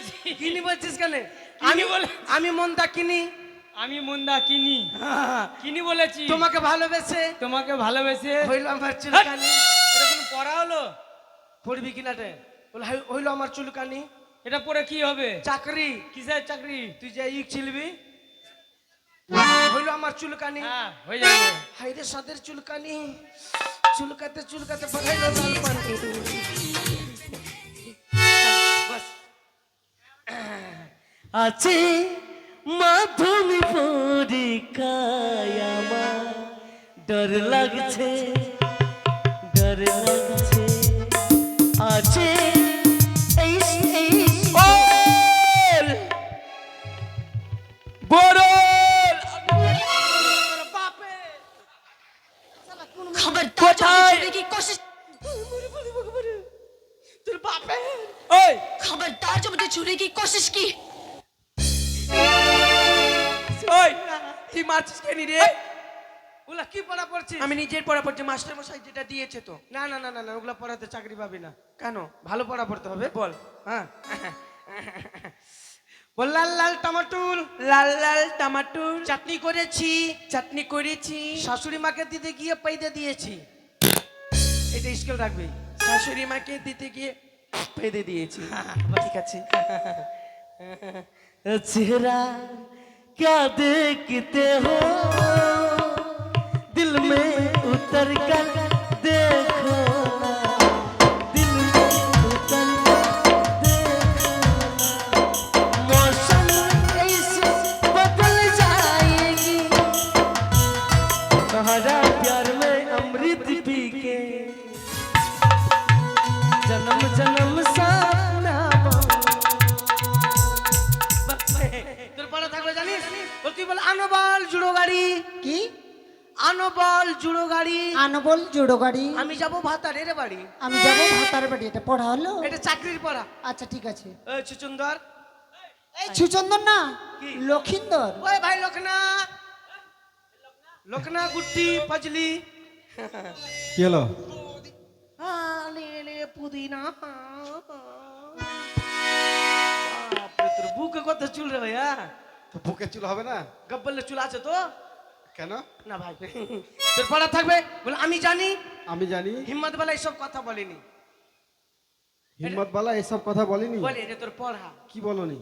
বলেছি। কিনি বলছিস কেন? আমি বলে আমি মন্দা কিনি। আমি মুন্দা কিনি। কিনি বলেছি। তোমাকে ভালোবেসে। তোমাকে ভালোবেসে। হইল আমার চুলকানি। এটা পড়া হলো? পড়বি কিনাটে বলে হইল আমার চুলকানি। এটা পরে কি হবে? চাকরি। কিসের চাকরি? তুই যে ইক ছিলবি? হইল আমার চুলকানি। হ্যাঁ হয়ে যাবে। হাইরে সাদের চুলকানি। চুলকাতে চুলকাতে পাঠাইলো লাল পানি। আছে মাধুমি পরীক্ষায় আমার ডর লাগছে ডর লাগছে। আছে কোথায়? তোর বাপে খবরদার জমিতে চুরি কি কোশিশ কি? তুই মারছিস কেন রে? ওগুলা কি পড়া পড়ছিস? আমি নিজের পড়া পড়ছি মাস্টার মশাই যেটা দিয়েছে তো। না না না না না ওগুলা পড়াতে চাকরি পাবি না। কেন? ভালো পড়া পড়তে হবে। বল। হ্যাঁ। লাল লাল টমাটুল লাল লাল টমাটুল চাটনি করেছি। চাটনি করেছি। শাশুড়ি মাকে দিতে গিয়ে পেঁদে দিয়েছি। এটা স্কেল রাখবে। শাশুড়ি মাকে দিতে গিয়ে পেঁদে দিয়েছি। হ্যাঁ, হ্যাঁ, হ্যাঁ, ঠিক আছে। চেহারা क्या देखते हो? दिल में उतर कर তোর পড়া থাকবে জানিস? তুই বল আনোবল জুড়ো গাড়ি। কি? আনোবল জুড়ো গাড়ি। আনবল জুড়ো গাড়ি। আমি যাব ভাতারের বাড়ি। আমি যাব ভাতার বাড়ি এটা পড়া হলো? এটা চাকরির পড়া। আচ্ছা ঠিক আছে। এই চুচুন্দর এই সুচন্দন না কি? লক্ষিন্দর। ওই ভাই লোকনা। লোকনা গুট্টি ফজলি কি হলো? আলে পুদিনা। বুকে কত চুল রে ভাইয়া? তো বুকে চুল হবে না? গব্বলে চুল আছে তো? কেন? না ভাই। তোর পড়া থাকবে? বলে আমি জানি। আমি জানি। হিম্মত বেলা এইসব কথা বলিনি। হিম্মত বালা এসব কথা বলিনি? বলে এটা তোর পড়া। কি বলনি?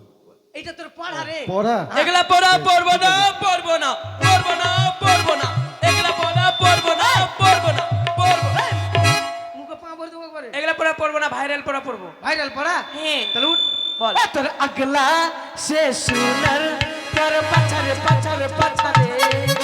এইটা তোর পড়া রে। পড়া? এগুলা পড়া পড়ব না পড়ব না পড়ব না পড়ব না। এগুলা পড়া পড়ব না পড়ব না পড়ব না। মুখে পা ভরে দেবো করে এগুলা পড়া পড়ব না ভাইরাল পড়া পড়ব। ভাইরাল পড়া? হ্যাঁ। তাহলে তোর আগলা সে সুনার তোর পাছারে পাছারে পাছারে